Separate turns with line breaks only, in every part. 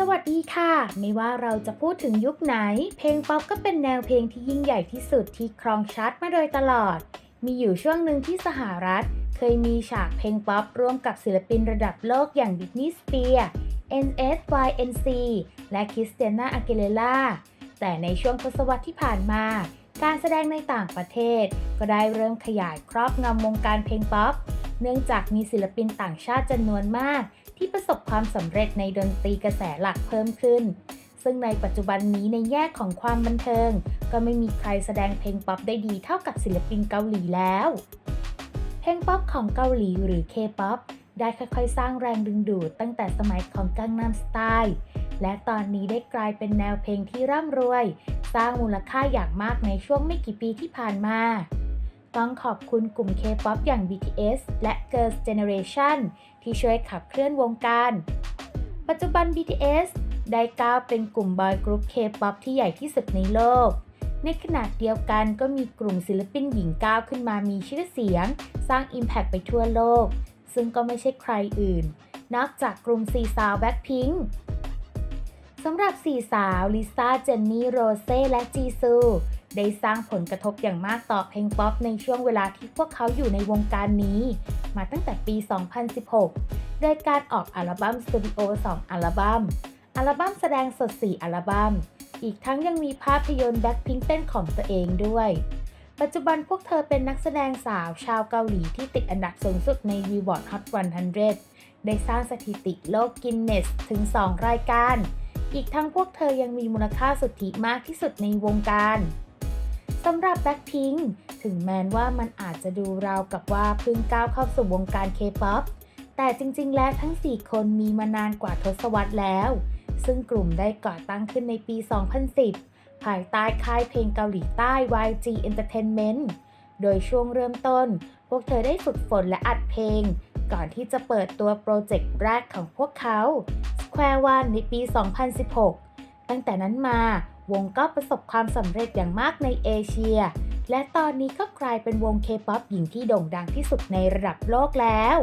สวัสดีค่ะ ไม่ว่าเราจะพูดถึงยุคไหน เพลงป๊อปก็เป็นแนวเพลงที่ยิ่งใหญ่ที่สุดที่ครองชาร์ตมาโดยตลอด มีอยู่ช่วงหนึ่งที่สหรัฐ เคยมีฉากเพลงป๊อปร่วมกับศิลปินระดับโลกอย่างบิทนีสเปียร์ NSYNC และคริสเตียนาอาเกเลล่าแต่ในช่วงทศวรรษที่ผ่านมา การแสดงในต่างประเทศ ก็ได้เริ่มขยายครอบงำวงการเพลงป๊อป เนื่องจากมีศิลปินต่างชาติจำนวนมาก ที่ประสบความสำเร็จในดนตรีกระแสหลักเพิ่มขึ้น ซึ่งในปัจจุบันนี้ในแง่ของความบันเทิง ก็ไม่มีใครแสดงเพลงป๊อปได้ดีเท่ากับศิลปินเกาหลีแล้ว เพลงป๊อปของเกาหลีหรือ K-POP ได้ค่อยๆ สร้างแรงดึงดูดตั้งแต่สมัยของกังนำสไตล์และตอนนี้ได้กลายเป็นแนวเพลงที่ร่ำรวย สร้างมูลค่าอย่างมากในช่วงไม่กี่ปีที่ผ่านมา ต้องขอบคุณกลุ่ม K-POP อย่าง BTS และ Girls' Generation ที่ช่วยขับเคลื่อนวงการ ปัจจุบัน BTS ได้ก้าวเป็นกลุ่มบอยกรุ๊ป K-POP ที่ใหญ่ที่สุดในโลก ในขณะเดียวกันก็มีกลุ่มศิลปินหญิงก้าวขึ้นมามีชื่อเสียง สร้าง Impact ไปทั่วโลก ซึ่งก็ไม่ใช่ใครอื่น นอกจากกลุ่มสี่สาวแบ็คพิงค์สำหรับสี่สาวลิซ่า เจนนี่ โรเซ่ และจีซู ได้สร้างผลกระทบอย่างมากต่อเพลงป๊อปในช่วงเวลาที่พวกเขาอยู่ในวงการนี้ มาตั้งแต่ปี 2016 โดยการออกอัลบั้มสตูดิโอ 2 อัลบั้ม อัลบั้มแสดงสด 4 อัลบั้ม อีกทั้งยังมีภาพยนตร์แบ็คพิงเต้นของตัวเองด้วย ปัจจุบันพวกเธอเป็นนักแสดงสาวชาวเกาหลีที่ติดอันดับสูงสุดใน Billboard Hot 100 ได้สร้างสถิติโลกกินเนสถึง 2 รายการ อีกทั้งพวกเธอยังมีมูลค่าสุทธิมากที่สุดในวงการ สำหรับ Blackpink ถึงแม้ว่ามันอาจจะดูราวกับว่าเพิ่งก้าวเข้าสู่วงการ K-POP แต่จริงๆ แล้วทั้ง 4 คนมีมานานกว่าทศวรรษแล้ว ซึ่งกลุ่มได้ก่อตั้งขึ้นในปี 2010 ภายใต้ค่ายเพลงเกาหลีใต้ YG Entertainment โดยช่วงเริ่มต้น พวกเธอได้ฝึกฝนและอัดเพลง ก่อนที่จะเปิดตัวโปรเจกต์แรกของพวกเขา Square One ในปี 2016 ตั้งแต่นั้นมา วงก็ประสบความสำเร็จอย่างมากในเอเชีย และตอนนี้ก็กลายเป็นวงเคป๊อปหญิงที่โด่งดังที่สุดในระดับโลกแล้ว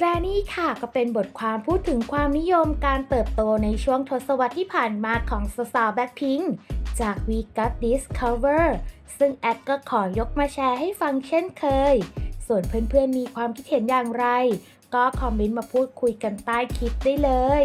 และนี่ค่ะก็เป็นบทความพูดถึงความนิยมการเติบโตในช่วงทศวรรษที่ผ่านมาของสาวๆแบ็คพิงจาก We Got Discover ซึ่งแอดก็ขอยกมาแชร์ให้ฟังเช่นเคย ส่วนเพื่อนๆมีความคิดเห็นอย่างไร ก็คอมเมนต์มาพูดคุยกันใต้คลิปได้เลย